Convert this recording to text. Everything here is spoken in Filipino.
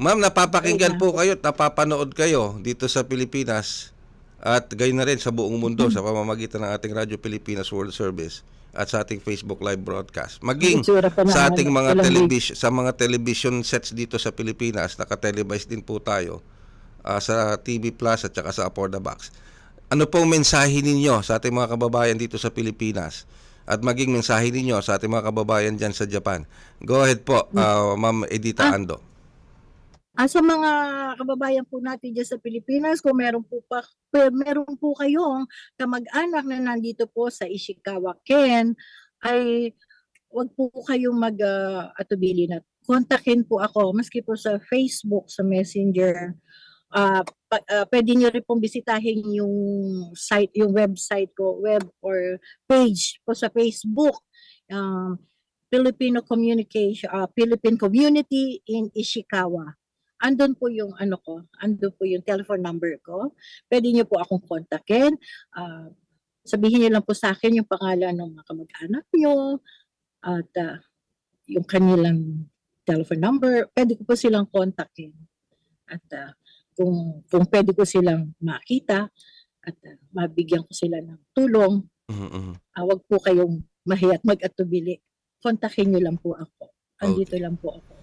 Ma'am, napapakinggan po kayo at napapanood kayo dito sa Pilipinas at gayon na rin sa buong mundo Mm-hmm. sa pamamagitan ng ating Radyo Pilipinas World Service at sa ating Facebook live broadcast. Maging sa ating mga television sa mga television sets dito sa Pilipinas, naka-televise din po tayo ah, sa TV Plus at saka sa Aporda Box. Ano pong mensahe ninyo sa ating mga kababayan dito sa Pilipinas at maging mensahe ninyo sa ating mga kababayan dyan sa Japan? Go ahead po, ah, Ma'am Edita Ah. Ando. Ah, sa mga kababayan po natin dyan sa Pilipinas, kung meron po pa, meron po kayong kamag-anak na nandito po sa Ishikawa, Ken, ay wag po kayong mag-atubili na. Kontakin po ako, maski po sa Facebook, sa Messenger. Ah, pa- ah, pwede nyo rin pong bisitahin yung site, yung website ko, web or page po sa Facebook. Um, Filipino Communication, ah, Philippine Community in Ishikawa andun po yung ano ko, andun po yung telephone number ko. Pwede niyo po akong kontakin. Ah, sabihin niyo lang po sa akin yung pangalan ng mga kamag-anak niyo at ah, yung kanilang telephone number. Pwede ko po silang kontakin. At ah, kung, kung pwede ko silang makita at ah, mabigyan ko sila ng tulong, Mhm, mhm. ah, wag po kayong mahiyat mag-atubili. Kontakin niyo lang po ako. Andito Okay. lang po ako.